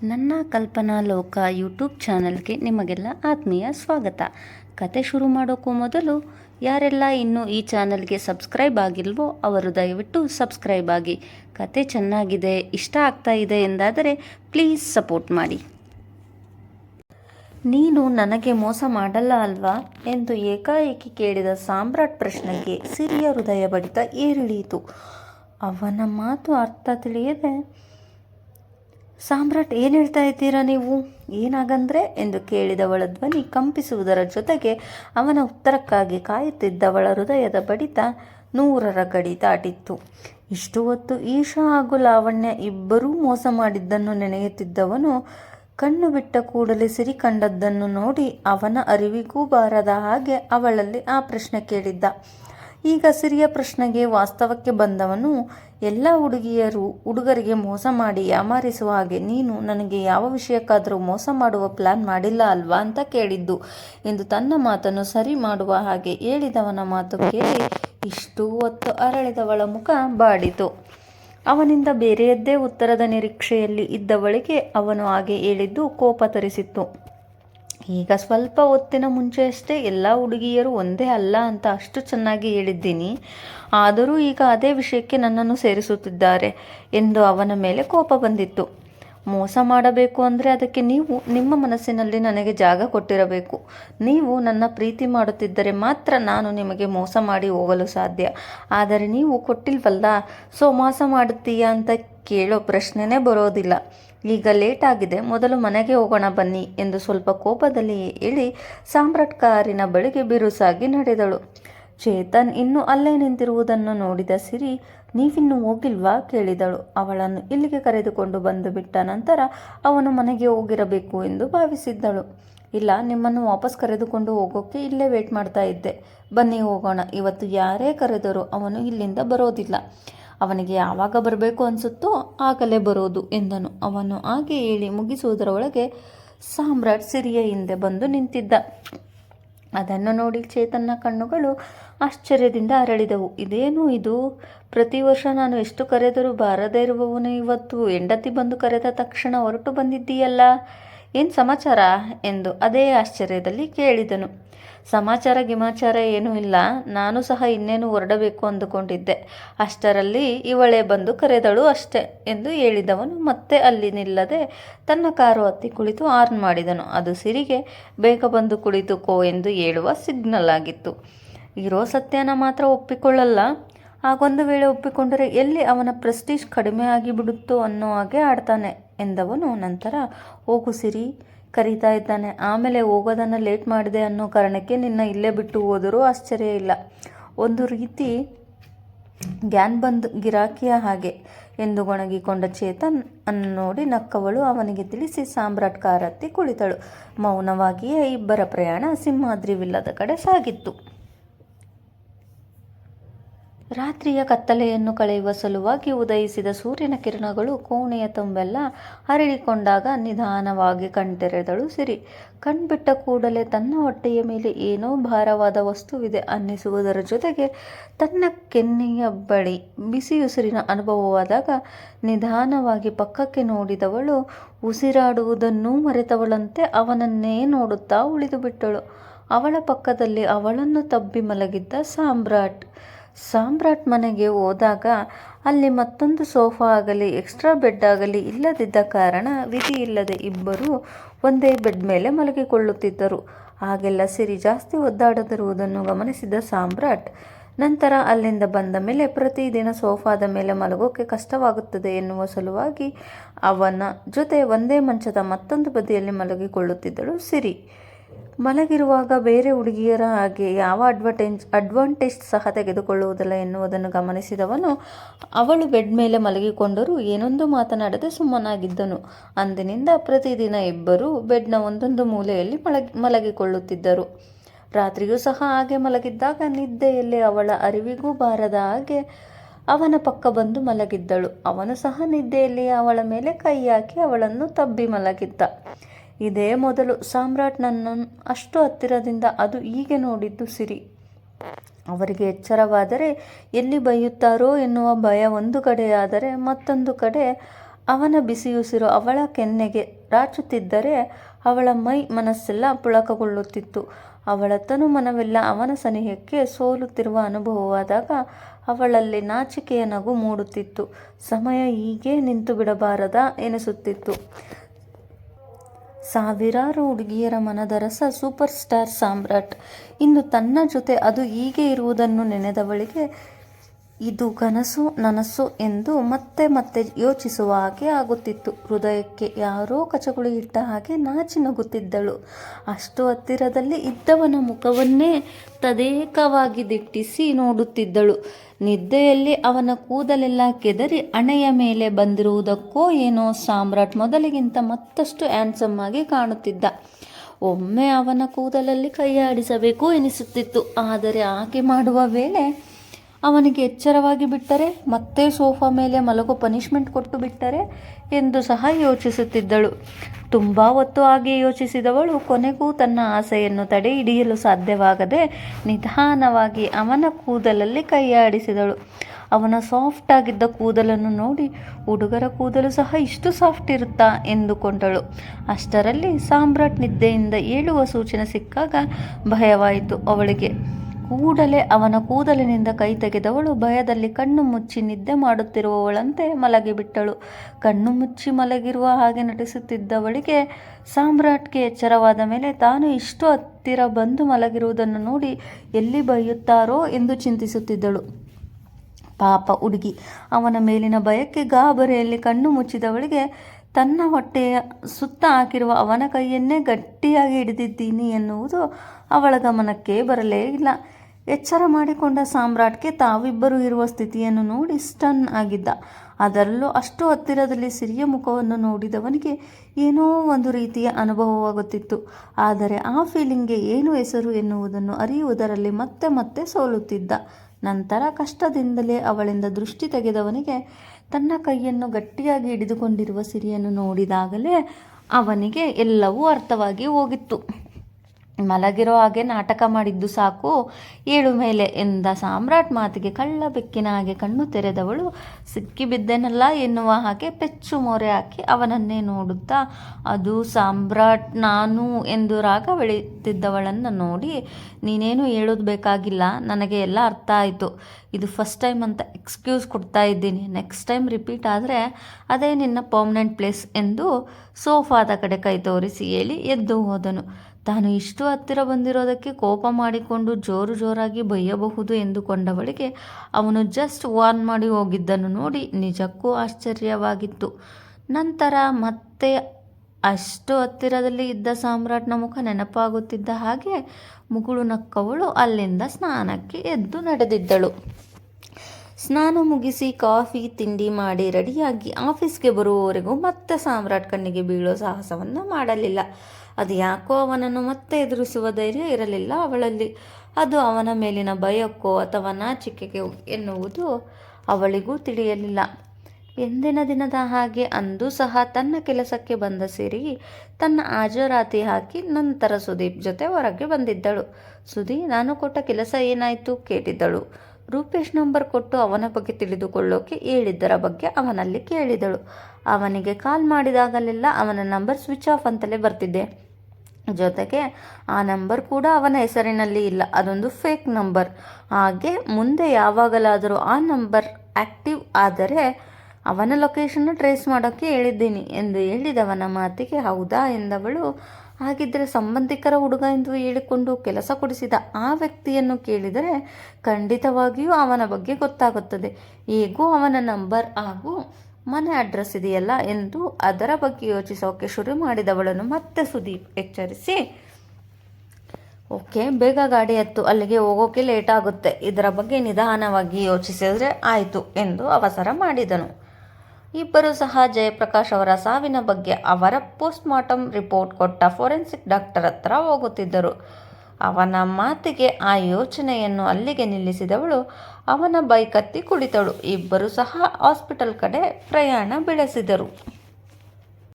ನನ್ನ ಕಲ್ಪನಾ ಲೋಕ ಯೂಟ್ಯೂಬ್ ಚಾನಲ್ಗೆ ನಿಮಗೆಲ್ಲ ಆತ್ಮೀಯ ಸ್ವಾಗತ. ಕತೆ ಶುರು ಮಾಡೋಕ್ಕೂ ಮೊದಲು, ಯಾರೆಲ್ಲ ಇನ್ನೂ ಈ ಚಾನಲ್ಗೆ ಸಬ್ಸ್ಕ್ರೈಬ್ ಆಗಿಲ್ವೋ ಅವರು ದಯವಿಟ್ಟು ಸಬ್ಸ್ಕ್ರೈಬ್ ಆಗಿ. ಕತೆ ಚೆನ್ನಾಗಿದೆ, ಇಷ್ಟ ಆಗ್ತಾ ಇದೆ ಎಂದಾದರೆ ಪ್ಲೀಸ್ ಸಪೋರ್ಟ್ ಮಾಡಿ. ನೀನು ನನಗೆ ಮೋಸ ಮಾಡಲ್ಲ ಅಲ್ವಾ ಎಂದು ಏಕಾಏಕಿ ಕೇಳಿದ ಸಾಮ್ರಾಟ್ ಪ್ರಶ್ನೆಗೆ ಸಿರಿಯ ಹೃದಯ ಬಡಿತ ಏರಿಳಿಯಿತು. ಅವನ ಮಾತು ಅರ್ಥ ತಿಳಿಯದೆ ಸಾಮ್ರಾಟ್ ಏನು ಹೇಳ್ತಾ ಇದ್ದೀರಾ ನೀವು? ಏನಾಗಂದ್ರೆ ಎಂದು ಕೇಳಿದವಳ ಧ್ವನಿ ಕಂಪಿಸುವುದರ ಜೊತೆಗೆ ಅವನ ಉತ್ತರಕ್ಕಾಗಿ ಕಾಯುತ್ತಿದ್ದವಳ ಹೃದಯದ ಬಡಿತ ನೂರರ ಗಡಿ ದಾಟಿತ್ತು. ಇಷ್ಟು ಹೊತ್ತು ಈಶಾ ಹಾಗೂ ಲಾವಣ್ಯ ಇಬ್ಬರೂ ಮೋಸ ಮಾಡಿದ್ದನ್ನು ನೆನೆಯುತ್ತಿದ್ದವನು ಕಣ್ಣು ಬಿಟ್ಟ ಕೂಡಲೇ ಸಿರಿ ಕಂಡದ್ದನ್ನು ನೋಡಿ ಅವನ ಅರಿವಿಗೂ ಬಾರದ ಹಾಗೆ ಅವಳಲ್ಲಿ ಆ ಪ್ರಶ್ನೆ ಕೇಳಿದ್ದ. ಈಗ ಸಿರಿಯ ಪ್ರಶ್ನೆಗೆ ವಾಸ್ತವಕ್ಕೆ ಬಂದವನು, ಎಲ್ಲ ಹುಡುಗಿಯರು ಹುಡುಗರಿಗೆ ಮೋಸ ಮಾಡಿ ಯಾಮಾರಿಸುವ ಹಾಗೆ ನೀನು ನನಗೆ ಯಾವ ವಿಷಯಕ್ಕಾದರೂ ಮೋಸ ಮಾಡುವ ಪ್ಲಾನ್ ಮಾಡಿಲ್ಲ ಅಲ್ವಾ ಅಂತ ಕೇಳಿದ್ದು ಎಂದು ತನ್ನ ಮಾತನ್ನು ಸರಿ ಮಾಡುವ ಹಾಗೆ ಹೇಳಿದವನ ಮಾತು ಕೇಳಿ ಇಷ್ಟು ಹೊತ್ತು ಅರಳಿದವಳ ಮುಖ ಬಾಡಿತು. ಅವನಿಂದ ಬೇರೆಯದ್ದೇ ಉತ್ತರದ ನಿರೀಕ್ಷೆಯಲ್ಲಿ ಇದ್ದವಳಿಗೆ ಅವನು ಹಾಗೆ ಹೇಳಿದ್ದು ಕೋಪ ತರಿಸಿತ್ತು. ಈಗ ಸ್ವಲ್ಪ ಹೊತ್ತಿನ ಮುಂಚೆಯಷ್ಟೇ ಎಲ್ಲ ಹುಡುಗಿಯರು ಒಂದೇ ಅಲ್ಲ ಅಂತ ಅಷ್ಟು ಚೆನ್ನಾಗಿ ಹೇಳಿದ್ದೀನಿ. ಆದರೂ ಈಗ ಅದೇ ವಿಷಯಕ್ಕೆ ನನ್ನನ್ನು ಸೇರಿಸುತ್ತಿದ್ದಾರೆ ಎಂದು ಅವನ ಮೇಲೆ ಕೋಪ ಬಂದಿತ್ತು. ಮೋಸ ಮಾಡಬೇಕು ಅಂದರೆ ಅದಕ್ಕೆ ನೀವು ನಿಮ್ಮ ಮನಸ್ಸಿನಲ್ಲಿ ನನಗೆ ಜಾಗ ಕೊಟ್ಟಿರಬೇಕು. ನೀವು ನನ್ನ ಪ್ರೀತಿ ಮಾಡುತ್ತಿದ್ದರೆ ಮಾತ್ರ ನಾನು ನಿಮಗೆ ಮೋಸ ಮಾಡಿ ಹೋಗಲು ಸಾಧ್ಯ. ಆದರೆ ನೀವು ಕೊಟ್ಟಿಲ್ವಲ್ಲ ಸೊ ಮೋಸ ಮಾಡುತ್ತೀಯಾ ಅಂತ ಕೇಳೋ ಪ್ರಶ್ನೆನೇ ಬರೋದಿಲ್ಲ. ಈಗ ಲೇಟ್ ಆಗಿದೆ. ಮೊದಲು ಮನೆಗೆ ಹೋಗೋಣ ಬನ್ನಿ ಎಂದು ಸ್ವಲ್ಪ ಕೋಪದಲ್ಲಿ ಹೇಳಿ ಸಾಮ್ರಾಟ್ ಕಾರಿನ ಬಳಿಗೆ ಬಿರುಸಾಗಿ ನಡೆದಳು. ಚೇತನ್ ಇನ್ನೂ ಅಲ್ಲೇ ನಿಂತಿರುವುದನ್ನು ನೋಡಿದ ಸಿರಿ, ನೀವಿನ್ನು ಹೋಗಿಲ್ವಾ? ಕೇಳಿದಳು. ಅವಳನ್ನು ಇಲ್ಲಿಗೆ ಕರೆದುಕೊಂಡು ಬಂದು ಬಿಟ್ಟ ನಂತರ ಅವನು ಮನೆಗೆ ಹೋಗಿರಬೇಕು ಎಂದು ಭಾವಿಸಿದ್ದಳು. ಇಲ್ಲ, ನಿಮ್ಮನ್ನು ವಾಪಸ್ ಕರೆದುಕೊಂಡು ಹೋಗೋಕ್ಕೆ ಇಲ್ಲೇ ವೇಟ್ ಮಾಡ್ತಾ ಇದ್ದೆ. ಬನ್ನಿ ಹೋಗೋಣ. ಇವತ್ತು ಯಾರೇ ಕರೆದರೂ ಅವನು ಇಲ್ಲಿಂದ ಬರೋದಿಲ್ಲ. ಅವನಿಗೆ ಯಾವಾಗ ಬರಬೇಕು ಅನಿಸುತ್ತೋ ಆಗಲೇ ಬರೋದು ಎಂದನು. ಅವನು ಹಾಗೆ ಹೇಳಿ ಮುಗಿಸುವುದರೊಳಗೆ ಸಾಮ್ರಾಟ್ ಸಿರಿಯ ಹಿಂದೆ ಬಂದು ನಿಂತಿದ್ದ. ಅದನ್ನು ನೋಡಿ ಚೇತನ್ನ ಕಣ್ಣುಗಳು ಆಶ್ಚರ್ಯದಿಂದ ಅರಳಿದವು. ಇದೇನು ಇದು? ಪ್ರತಿ ವರ್ಷ ನಾನು ಎಷ್ಟು ಕರೆದರೂ ಬಾರದೇ ಇರುವವನು ಇವತ್ತು ಹೆಂಡತಿ ಬಂದು ಕರೆದ ತಕ್ಷಣ ಹೊರಟು ಬಂದಿದ್ದೀಯಲ್ಲ? ಏನು ಸಮಾಚಾರ? ಎಂದು ಅದೇ ಆಶ್ಚರ್ಯದಲ್ಲಿ ಕೇಳಿದನು. ಸಮಾಚಾರ ಗಿಮಾಚಾರ ಏನೂ ಇಲ್ಲ. ನಾನು ಸಹ ಇನ್ನೇನು ಹೊರಡಬೇಕು ಅಂದುಕೊಂಡಿದ್ದೆ. ಅಷ್ಟರಲ್ಲಿ ಇವಳೆ ಬಂದು ಕರೆದಳು ಅಷ್ಟೆ ಎಂದು ಹೇಳಿದವನು ಮತ್ತೆ ಅಲ್ಲಿ ನಿಲ್ಲದೆ ತನ್ನ ಕಾರು ಹತ್ತಿ ಕುಳಿತು ಆರ್ನ್ ಮಾಡಿದನು. ಅದು ಸಿರಿಗೆ, ಬೇಗ ಬಂದು ಕುಳಿತುಕೋ ಎಂದು ಹೇಳುವ ಸಿಗ್ನಲ್ ಆಗಿತ್ತು. ಇರೋ ಸತ್ಯನ ಮಾತ್ರ ಒಪ್ಪಿಕೊಳ್ಳಲ್ಲ. ಹಾಗೊಂದು ವೇಳೆ ಒಪ್ಪಿಕೊಂಡರೆ ಎಲ್ಲಿ ಅವನ ಪ್ರೆಸ್ಟೀಜ್ ಕಡಿಮೆ ಆಗಿಬಿಡುತ್ತೋ ಅನ್ನೋ ಹಾಗೆ ಆಡ್ತಾನೆ ಎಂದವನು. ನಂತರ, ಹೋಗು ಸಿರಿ ಕರೀತಾ ಇದ್ದಾನೆ. ಆಮೇಲೆ ಹೋಗೋದನ್ನು ಲೇಟ್ ಮಾಡಿದೆ ಅನ್ನೋ ಕಾರಣಕ್ಕೆ ನಿನ್ನ ಇಲ್ಲೇ ಬಿಟ್ಟು ಹೋದರೂ ಆಶ್ಚರ್ಯ ಇಲ್ಲ. ಒಂದು ರೀತಿ ಗ್ಯಾನ್ ಬಂದ್ ಗಿರಾಕಿಯ ಹಾಗೆ ಎಂದು ಗೊಣಗಿಕೊಂಡ ಚೇತನ್ ಅನ್ನು ನೋಡಿ ನಕ್ಕವಳು ಅವನಿಗೆ ತಿಳಿಸಿ ಸಾಮ್ರಾಟ್ ಕಾರತ್ತಿ ಕುಳಿತಳು. ಮೌನವಾಗಿಯೇ ಇಬ್ಬರ ಪ್ರಯಾಣ ಸಿಂಹಾದ್ರಿವಿಲ್ಲದ ಕಡೆ ಸಾಗಿತ್ತು. ರಾತ್ರಿಯ ಕತ್ತಲೆಯನ್ನು ಕಳೆಯುವ ಸಲುವಾಗಿ ಉದಯಿಸಿದ ಸೂರ್ಯನ ಕಿರಣಗಳು ಕೋಣೆಯ ತುಂಬೆಲ್ಲ ಹರಡಿಕೊಂಡಾಗ ನಿಧಾನವಾಗಿ ಕಣ್ತೆರೆದಳು ಸಿರಿ. ಕಣ್ಬಿಟ್ಟ ಕೂಡಲೇ ತನ್ನ ಹೊಟ್ಟೆಯ ಮೇಲೆ ಏನೋ ಭಾರವಾದ ವಸ್ತುವಿದೆ ಅನ್ನಿಸುವುದರ ಜೊತೆಗೆ ತನ್ನ ಕೆನ್ನೆಯ ಬಳಿ ಬಿಸಿಯುಸಿರಿನ ಅನುಭವವಾದಾಗ ನಿಧಾನವಾಗಿ ಪಕ್ಕಕ್ಕೆ ನೋಡಿದವಳು ಉಸಿರಾಡುವುದನ್ನೂ ಮರೆತವಳಂತೆ ಅವನನ್ನೇ ನೋಡುತ್ತಾ ಉಳಿದುಬಿಟ್ಟಳು. ಅವಳ ಪಕ್ಕದಲ್ಲಿ ಅವಳನ್ನು ತಬ್ಬಿ ಮಲಗಿದ್ದ ಸಾಮ್ರಾಟ್. ಸಾಮ್ರಾಟ್ ಮನೆಗೆ ಹೋದಾಗ ಅಲ್ಲಿ ಮತ್ತೊಂದು ಸೋಫಾ ಆಗಲಿ, ಎಕ್ಸ್ಟ್ರಾ ಬೆಡ್ ಆಗಲಿ ಇಲ್ಲದಿದ್ದ ಕಾರಣ ವಿಧಿ ಇಲ್ಲದೆ ಇಬ್ಬರೂ ಒಂದೇ ಬೆಡ್ ಮೇಲೆ ಮಲಗಿಕೊಳ್ಳುತ್ತಿದ್ದರು. ಹಾಗೆಲ್ಲ ಸಿರಿ ಜಾಸ್ತಿ ಒದ್ದಾಡದಿರುವುದನ್ನು ಗಮನಿಸಿದ ಸಾಮ್ರಾಟ್, ನಂತರ ಅಲ್ಲಿಂದ ಬಂದ ಮೇಲೆ ಪ್ರತಿದಿನ ಸೋಫಾದ ಮೇಲೆ ಮಲಗೋಕೆ ಕಷ್ಟವಾಗುತ್ತದೆ ಎನ್ನುವ ಸಲುವಾಗಿ ಅವನ ಜೊತೆ ಒಂದೇ ಮಂಚದ ಮತ್ತೊಂದು ಬದಿಯಲ್ಲಿ ಮಲಗಿಕೊಳ್ಳುತ್ತಿದ್ದಳು ಸಿರಿ. ಮಲಗಿರುವಾಗ ಬೇರೆ ಹುಡುಗಿಯರ ಹಾಗೆ ಯಾವ ಅಡ್ವಟೇಜ್ ಅಡ್ವಾಂಟೇಜ್ ಸಹ ತೆಗೆದುಕೊಳ್ಳುವುದಿಲ್ಲ ಎನ್ನುವುದನ್ನು ಗಮನಿಸಿದವನು, ಅವಳು ಬೆಡ್ ಮೇಲೆ ಮಲಗಿಕೊಂಡರೂ ಏನೊಂದು ಮಾತನಾಡದೆ ಸುಮ್ಮನಾಗಿದ್ದನು. ಅಂದಿನಿಂದ ಪ್ರತಿದಿನ ಇಬ್ಬರೂ ಬೆಡ್ನ ಒಂದೊಂದು ಮೂಲೆಯಲ್ಲಿ ಮಲಗಿ, ಮಲಗಿಕೊಳ್ಳುತ್ತಿದ್ದರು. ರಾತ್ರಿಯೂ ಸಹ ಹಾಗೆ ಮಲಗಿದ್ದಾಗ ನಿದ್ದೆಯಲ್ಲಿ ಅವಳ ಅರಿವಿಗೂ ಬಾರದ ಹಾಗೆ ಅವನ ಪಕ್ಕ ಬಂದು ಮಲಗಿದ್ದಳು. ಅವನು ಸಹ ನಿದ್ದೆಯಲ್ಲಿ ಅವಳ ಮೇಲೆ ಕೈ ಹಾಕಿ ಅವಳನ್ನು ತಬ್ಬಿ ಮಲಗಿದ್ದ. ಇದೇ ಮೊದಲು ಸಾಮ್ರಾಟ್ ನನ್ನನ್ನು ಅಷ್ಟು ಹತ್ತಿರದಿಂದ ಅದು ಹೀಗೆ ನೋಡಿದ್ದು ಸಿರಿ. ಅವರಿಗೆ ಎಚ್ಚರವಾದರೆ ಎಲ್ಲಿ ಬೈಯುತ್ತಾರೋ ಎನ್ನುವ ಭಯ ಒಂದು ಕಡೆಯಾದರೆ ಮತ್ತೊಂದು ಕಡೆ ಅವನ ಬಿಸಿಯುಸಿರು ಅವಳ ಕೆನ್ನೆಗೆ ರಾಚುತ್ತಿದ್ದರೆ ಅವಳ ಮೈ ಮನಸ್ಸೆಲ್ಲ ಪುಳಕಗೊಳ್ಳುತ್ತಿತ್ತು. ಅವಳ ತನು ಮನವೆಲ್ಲ ಅವನ ಸನಿಹಕ್ಕೆ ಸೋಲುತ್ತಿರುವ ಅನುಭವವಾದಾಗ ಅವಳಲ್ಲಿ ನಾಚಿಕೆಯ ನಗು ಮೂಡುತ್ತಿತ್ತು. ಸಮಯ ಹೀಗೆ ನಿಂತು ಬಿಡಬಾರದ ಎನಿಸುತ್ತಿತ್ತು. ಸಾವಿರಾರು ಹುಡುಗಿಯರ ಮನದರಸ ಸೂಪರ್ ಸ್ಟಾರ್ ಸಾಮ್ರಾಟ್. ಇನ್ನು ತನ್ನ ಜೊತೆ ಅದು ಹೀಗೆ ಇರುವುದನ್ನು ನೆನೆದವಳಿಗೆ ಇದು ಕನಸು, ನನಸು ಎಂದು ಮತ್ತೆ ಮತ್ತೆ ಯೋಚಿಸುವ ಹಾಗೆ ಆಗುತ್ತಿತ್ತು. ಹೃದಯಕ್ಕೆ ಯಾರೋ ಕಚಗುಳಿ ಇಟ್ಟ ಹಾಗೆ ನಾಚಿ ನಗುತ್ತಿದ್ದಳು ಅಷ್ಟು ಹತ್ತಿರದಲ್ಲಿ ಇದ್ದವನ ಮುಖವನ್ನೇ ತದೇಕವಾಗಿ ದಿಟ್ಟಿಸಿ ನೋಡುತ್ತಿದ್ದಳು. ನಿದ್ದೆಯಲ್ಲಿ ಅವನ ಕೂದಲೆಲ್ಲ ಕೆದರಿ ಹಣೆಯ ಮೇಲೆ ಬಂದಿರುವುದಕ್ಕೋ ಏನೋ ಸಾಮ್ರಾಟ್ ಮೊದಲಿಗಿಂತ ಮತ್ತಷ್ಟು ಹ್ಯಾಂಡ್ಸಮ್ ಆಗಿ ಕಾಣುತ್ತಿದ್ದ. ಒಮ್ಮೆ ಅವನ ಕೂದಲಲ್ಲಿ ಕೈಯಾಡಿಸಬೇಕು ಎನಿಸುತ್ತಿತ್ತು. ಆದರೆ ಆಕೆ ಮಾಡುವ ವೇಳೆ ಅವನಿಗೆ ಎಚ್ಚರವಾಗಿ ಬಿಟ್ಟರೆ, ಮತ್ತೆ ಸೋಫಾ ಮೇಲೆ ಮಲಗೋ ಪನಿಷ್ಮೆಂಟ್ ಕೊಟ್ಟು ಬಿಟ್ಟರೆ ಎಂದು ಸಹ ಯೋಚಿಸುತ್ತಿದ್ದಳು. ತುಂಬ ಹೊತ್ತು ಹಾಗೆ ಯೋಚಿಸಿದವಳು, ಕೊನೆಗೂ ತನ್ನ ಆಸೆಯನ್ನು ತಡೆ ಹಿಡಿಯಲು ಸಾಧ್ಯವಾಗದೆ ನಿಧಾನವಾಗಿ ಅವನ ಕೂದಲಲ್ಲಿ ಕೈಯಾಡಿಸಿದಳು ಅವನ ಸಾಫ್ಟ್ ಆಗಿದ್ದ ಕೂದಲನ್ನು ನೋಡಿ ಹುಡುಗರ ಕೂದಲು ಸಹ ಇಷ್ಟು ಸಾಫ್ಟ್ ಇರುತ್ತಾ ಎಂದುಕೊಂಡಳು. ಅಷ್ಟರಲ್ಲಿ ಸಾಮ್ರಾಟ್ ನಿದ್ದೆಯಿಂದ ಏಳುವ ಸೂಚನೆ ಸಿಕ್ಕಾಗ ಭಯವಾಯಿತು ಅವಳಿಗೆ. ಕೂಡಲೇ ಅವನ ಕೂದಲಿನಿಂದ ಕೈ ತೆಗೆದವಳು, ಭಯದಲ್ಲಿ ಕಣ್ಣು ಮುಚ್ಚಿ ನಿದ್ದೆ ಮಾಡುತ್ತಿರುವವಳಂತೆ ಮಲಗಿಬಿಟ್ಟಳು ಕಣ್ಣು ಮುಚ್ಚಿ ಮಲಗಿರುವ ಹಾಗೆ ನಟಿಸುತ್ತಿದ್ದವಳಿಗೆ ಸಾಮ್ರಾಟ್ಗೆ ಎಚ್ಚರವಾದ ಮೇಲೆ ತಾನು ಇಷ್ಟು ಹತ್ತಿರ ಬಂದು ಮಲಗಿರುವುದನ್ನು ನೋಡಿ ಎಲ್ಲಿ ಬೈಯುತ್ತಾರೋ ಎಂದು ಚಿಂತಿಸುತ್ತಿದ್ದಳು. ಪಾಪ ಹುಡುಗಿ, ಅವನ ಮೇಲಿನ ಭಯಕ್ಕೆ ಗಾಬರಿಯಲ್ಲಿ ಕಣ್ಣು ಮುಚ್ಚಿದವಳಿಗೆ ತನ್ನ ಹೊಟ್ಟೆಯ ಸುತ್ತ ಹಾಕಿರುವ ಅವನ ಕೈಯನ್ನೇ ಗಟ್ಟಿಯಾಗಿ ಹಿಡಿದಿದ್ದೀನಿ ಎನ್ನುವುದು ಅವಳ ಗಮನಕ್ಕೆ ಬರಲೇ ಇಲ್ಲ. ಎಚ್ಚರ ಮಾಡಿಕೊಂಡ ಸಾಮ್ರಾಟ್ಗೆ ತಾವಿಬ್ಬರು ಇರುವ ಸ್ಥಿತಿಯನ್ನು ನೋಡಿ ಸ್ಟನ್ ಆಗಿದ್ದ. ಅದರಲ್ಲೂ ಅಷ್ಟು ಹತ್ತಿರದಲ್ಲಿ ಸಿರಿಯ ಮುಖವನ್ನು ನೋಡಿದವನಿಗೆ ಏನೋ ಒಂದು ರೀತಿಯ ಅನುಭವವಾಗುತ್ತಿತ್ತು. ಆದರೆ ಆ ಫೀಲಿಂಗ್ಗೆ ಏನು ಹೆಸರು ಎನ್ನುವುದನ್ನು ಅರಿಯುವುದರಲ್ಲಿ ಮತ್ತೆ ಮತ್ತೆ ಸೋಲುತ್ತಿದ್ದ. ನಂತರ ಕಷ್ಟದಿಂದಲೇ ಅವಳಿಂದ ದೃಷ್ಟಿ ತೆಗೆದವನಿಗೆ ತನ್ನ ಕೈಯನ್ನು ಗಟ್ಟಿಯಾಗಿ ಹಿಡಿದುಕೊಂಡಿರುವ ಸಿರಿಯನ್ನು ನೋಡಿದಾಗಲೇ ಅವನಿಗೆ ಎಲ್ಲವೂ ಅರ್ಥವಾಗಿ ಹೋಗಿತ್ತು. ಮಲಗಿರೋ ಹಾಗೆ ನಾಟಕ ಮಾಡಿದ್ದು ಸಾಕು. ಏಳು ಮೇಲೆ ಎಂದ ಸಾಮ್ರಾಟ್ ಮಾತಿಗೆ ಕಳ್ಳ ಬೆಕ್ಕಿನ ಹಾಗೆ ಕಣ್ಣು ತೆರೆದವಳು ಸಿಕ್ಕಿಬಿದ್ದೆನಲ್ಲ ಎನ್ನುವ ಹಾಗೆ ಪೆಚ್ಚು ಮೊರೆ ಹಾಕಿ ಅವನನ್ನೇ ನೋಡುತ್ತಾ, ಅದು ಸಾಮ್ರಾಟ್, ನಾನು ಎಂದು ರಾಗ ಬೆಳೆಯುತ್ತಿದ್ದವಳನ್ನು ನೋಡಿ, ನೀನೇನು ಹೇಳೋದು ಬೇಕಾಗಿಲ್ಲ, ನನಗೆ ಎಲ್ಲ ಅರ್ಥ ಆಯಿತು. ಇದು ಫಸ್ಟ್ ಟೈಮ್ ಅಂತ ಎಕ್ಸ್ಕ್ಯೂಸ್ ಕೊಡ್ತಾ ಇದ್ದೀನಿ. ನೆಕ್ಸ್ಟ್ ಟೈಮ್ ರಿಪೀಟ್ ಆದರೆ ಅದೇ ನಿನ್ನ ಪರ್ಮನೆಂಟ್ ಪ್ಲೇಸ್ ಎಂದು ಸೋಫಾದ ಕಡೆ ಕೈ ತೋರಿಸಿ ಹೇಳಿ ಎದ್ದು ಹೋದನು. ತಾನು ಇಷ್ಟು ಹತ್ತಿರ ಬಂದಿರೋದಕ್ಕೆ ಕೋಪ ಮಾಡಿಕೊಂಡು ಜೋರು ಜೋರಾಗಿ ಬೈಯಬಹುದು ಎಂದುಕೊಂಡವಳಿಗೆ ಅವನು ಜಸ್ಟ್ ವಾರ್ನ್ ಮಾಡಿ ಹೋಗಿದ್ದನ್ನು ನೋಡಿ ನಿಜಕ್ಕೂ ಆಶ್ಚರ್ಯವಾಗಿತ್ತು. ನಂತರ ಮತ್ತೆ ಅಷ್ಟು ಹತ್ತಿರದಲ್ಲಿ ಇದ್ದ ಸಾಮ್ರಾಟ್ನ ಮುಖ ನೆನಪಾಗುತ್ತಿದ್ದ ಹಾಗೆ ಮುಗುಳು ನಕ್ಕವಳು ಅಲ್ಲಿಂದ ಸ್ನಾನಕ್ಕೆ ಎದ್ದು ನಡೆದಿದ್ದಳು. ಸ್ನಾನ ಮುಗಿಸಿ ಕಾಫಿ, ತಿಂಡಿ ಮಾಡಿ ರೆಡಿಯಾಗಿ ಆಫೀಸ್ಗೆ ಬರುವವರೆಗೂ ಮತ್ತೆ ಸಾಮ್ರಾಟ್ ಕಣ್ಣಿಗೆ ಬೀಳೋ ಸಾಹಸವನ್ನು ಮಾಡಲಿಲ್ಲ. ಅದು ಯಾಕೋ ಅವನನ್ನು ಮತ್ತೆ ಎದುರಿಸುವ ಧೈರ್ಯ ಇರಲಿಲ್ಲ ಅವಳಲ್ಲಿ. ಅದು ಅವನ ಮೇಲಿನ ಭಯಕ್ಕೋ ಅಥವಾ ನಾಚಿಕೆಗೆ ಎನ್ನುವುದು ಅವಳಿಗೂ ತಿಳಿಯಲಿಲ್ಲ. ಎಂದಿನ ದಿನದ ಹಾಗೆ ಅಂದು ಸಹ ತನ್ನ ಕೆಲಸಕ್ಕೆ ಬಂದ ಸೇರಿ ತನ್ನ ಹಾಜರಾತಿ ಹಾಕಿ ನಂತರ ಸುದೀಪ್ ಜೊತೆ ಹೊರಗೆ ಬಂದಿದ್ದಳು. ಸುದಿ ನಾನು ಕೊಟ್ಟ ಕೆಲಸ ಏನಾಯಿತು? ಕೇಳಿದ್ದಳು. ರೂಪೇಶ್ ನಂಬರ್ ಕೊಟ್ಟು ಅವನ ಬಗ್ಗೆ ತಿಳಿದುಕೊಳ್ಳೋಕೆ ಹೇಳಿದ್ದರ ಬಗ್ಗೆ ಅವನಲ್ಲಿ ಕೇಳಿದಳು. ಅವನಿಗೆ ಕಾಲ್ ಮಾಡಿದಾಗಲೆಲ್ಲ ಅವನ ನಂಬರ್ ಸ್ವಿಚ್ ಆಫ್ ಅಂತಲೇ ಬರ್ತಿದ್ದೆ. ಜೊತೆಗೆ ಆ ನಂಬರ್ ಕೂಡ ಅವನ ಹೆಸರಿನಲ್ಲಿ ಇಲ್ಲ, ಅದೊಂದು ಫೇಕ್ ನಂಬರ್. ಹಾಗೆ ಮುಂದೆ ಯಾವಾಗಲಾದರೂ ಆ ನಂಬರ್ ಆ್ಯಕ್ಟಿವ್ ಆದರೆ ಅವನ ಲೊಕೇಶನ್ನ ಟ್ರೇಸ್ ಮಾಡೋಕ್ಕೆ ಹೇಳಿದ್ದೀನಿ ಎಂದು ಹೇಳಿದವನ ಮಾತಿಗೆ, ಹೌದಾ? ಎಂದವಳು. ಹಾಗಿದ್ದರೆ ಸಂಬಂಧಿಕರ ಹುಡುಗ ಎಂದು ಹೇಳಿಕೊಂಡು ಕೆಲಸ ಕೊಡಿಸಿದ ಆ ವ್ಯಕ್ತಿಯನ್ನು ಕೇಳಿದರೆ ಖಂಡಿತವಾಗಿಯೂ ಅವನ ಬಗ್ಗೆ ಗೊತ್ತಾಗುತ್ತದೆ. ಹೇಗೂ ಅವನ ನಂಬರ್ ಹಾಗೂ ಮನೆ ಅಡ್ರೆಸ್ ಇದೆಯಲ್ಲ ಎಂದು ಅದರ ಬಗ್ಗೆ ಯೋಚಿಸೋಕೆ ಶುರು ಮಾಡಿದವಳನ್ನು ಮತ್ತೆ ಸುದೀಪ್ ಎಚ್ಚರಿಸಿ, ಓಕೆ, ಬೇಗ ಗಾಡಿ ಹತ್ತು ಅಲ್ಲಿಗೆ ಹೋಗೋಕೆ ಲೇಟ್ ಆಗುತ್ತೆ. ಇದರ ಬಗ್ಗೆ ನಿಧಾನವಾಗಿ ಯೋಚಿಸಿದರೆ ಆಯಿತು ಎಂದು ಅವಸರ ಮಾಡಿದನು. ಇಬ್ಬರು ಸಹ ಜಯಪ್ರಕಾಶ್ ಅವರ ಸಾವಿನ ಬಗ್ಗೆ ಅವರ ಪೋಸ್ಟ್ಮಾರ್ಟಮ್ ರಿಪೋರ್ಟ್ ಕೊಟ್ಟ ಫೋರೆನ್ಸಿಕ್ ಡಾಕ್ಟರ್ ಹತ್ರ ಹೋಗುತ್ತಿದ್ದರು. ಅವನ ಮಾತಿಗೆ ಆ ಯೋಚನೆಯನ್ನು ಅಲ್ಲಿಗೆ ನಿಲ್ಲಿಸಿದವಳು ಅವನ ಬೈಕ್ ಹತ್ತಿ ಕುಳಿತಳು. ಇಬ್ಬರು ಸಹ ಹಾಸ್ಪಿಟಲ್ ಕಡೆ ಪ್ರಯಾಣ ಬೆಳೆಸಿದರು.